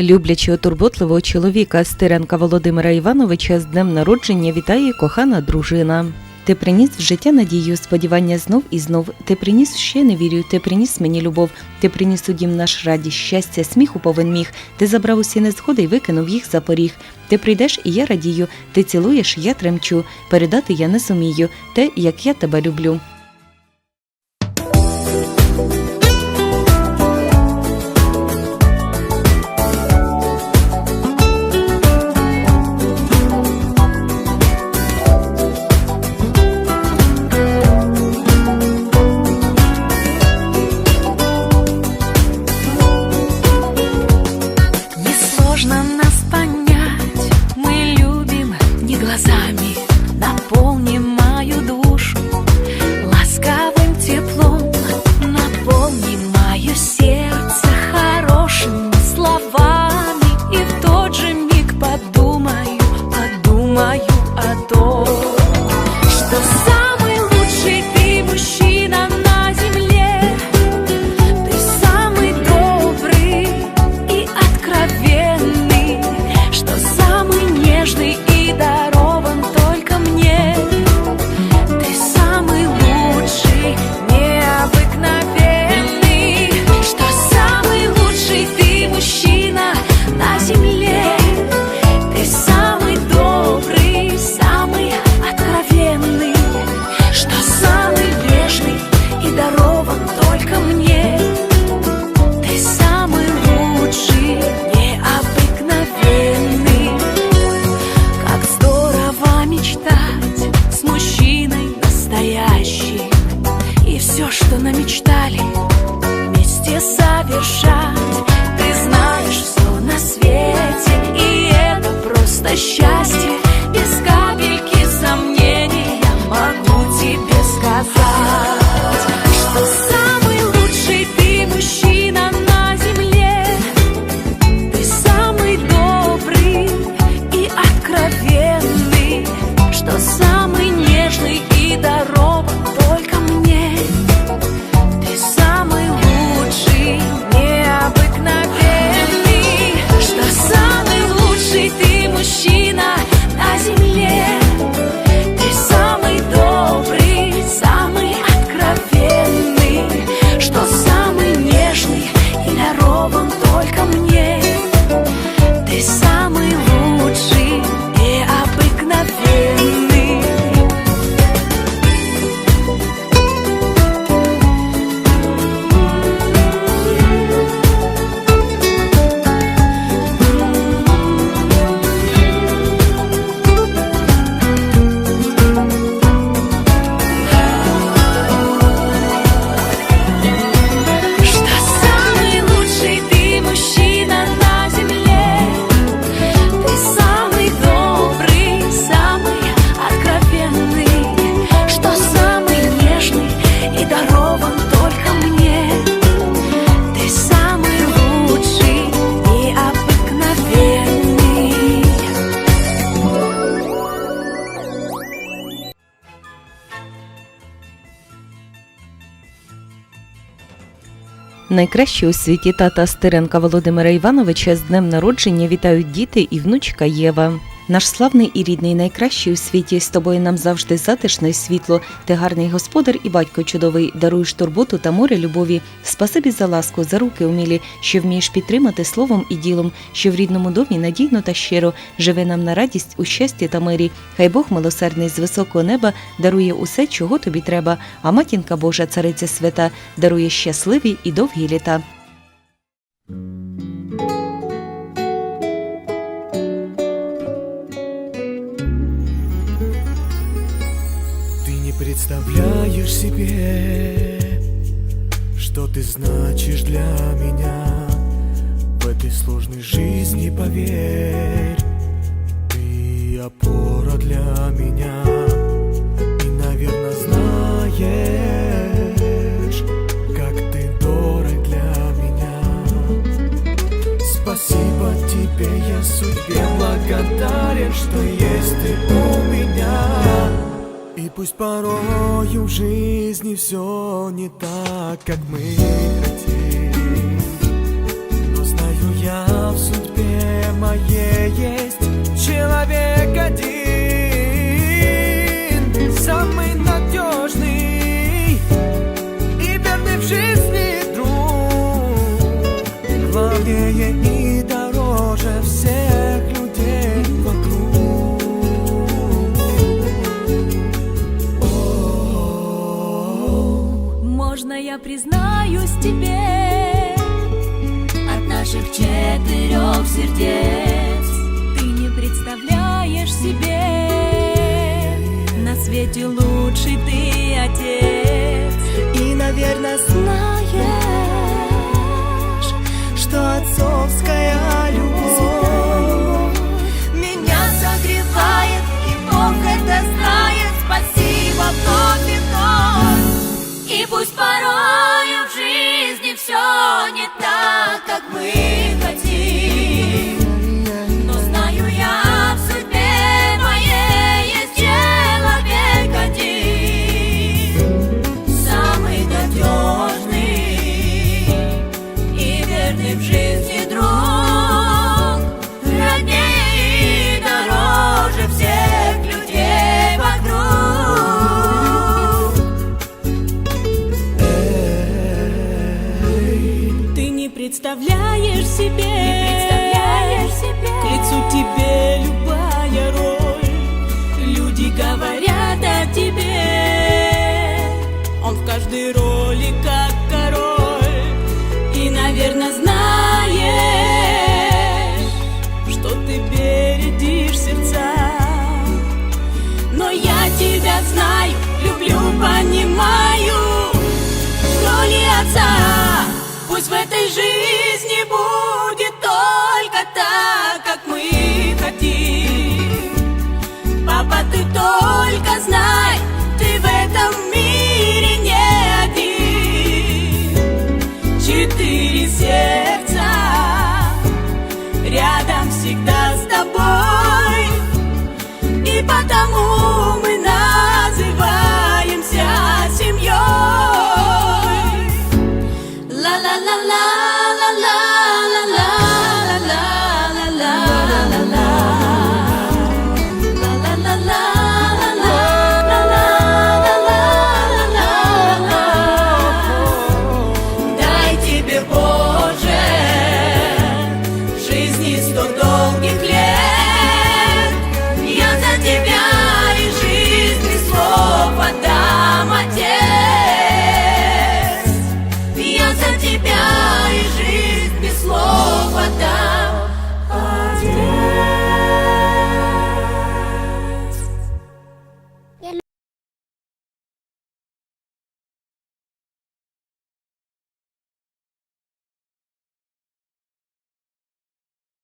Люблячого турботливого чоловіка Стиренка Володимира Івановича з днем народження вітає кохана дружина. Ти приніс в життя надію, сподівання знов і знов. Ти приніс ще не вірю, ти приніс мені любов. Ти приніс у дім наш радість, щастя, сміху повен міг. Ти забрав усі незгоди й викинув їх за поріг. Ти прийдеш, і я радію. Ти цілуєш, я тремчу. Передати я не сумію. Те, як я тебе люблю. Все, что намечтали, вместе совершать. Ты знаешь все на свете, и это просто счастье Найкраще у світі тата Стиренка Володимира Івановича з днем народження вітають діти і внучка Єва. Наш славний і рідний, найкращий у світі з тобою нам завжди затишно і світло. Ти гарний господар і батько чудовий, даруєш турботу та море любові. Спасибі за ласку, за руки умілі, що вмієш підтримати словом і ділом, що в рідному домі надійно та щиро живе нам на радість у щасті та мирі. Хай Бог милосердний з високого неба дарує усе, чого тобі треба. А матінка Божа, цариця свята, дарує щасливі і довгі літа. Не представляешь себе, что ты значишь для меня в этой сложной жизни, поверь. Ты опора для меня и, наверное, знаешь, как ты дорог для меня. Спасибо тебе, я судьбе благодарен, что есть ты пусть порою в жизни все не так, как мы хотим Но знаю я, в судьбе моей есть человек один, самый надежный и верный в жизни друг, главнее и дороже всех я признаюсь тебе. От наших четырех сердец Ты не представляешь себе. На свете лучший ты отец. И, наверное, знаешь, что отцовская любовь Каждой роли как король. И, наверное, знаешь Что ты бередишь сердца. Но я тебя знаю, люблю, понимаю роли отца. Пусть в этой жизни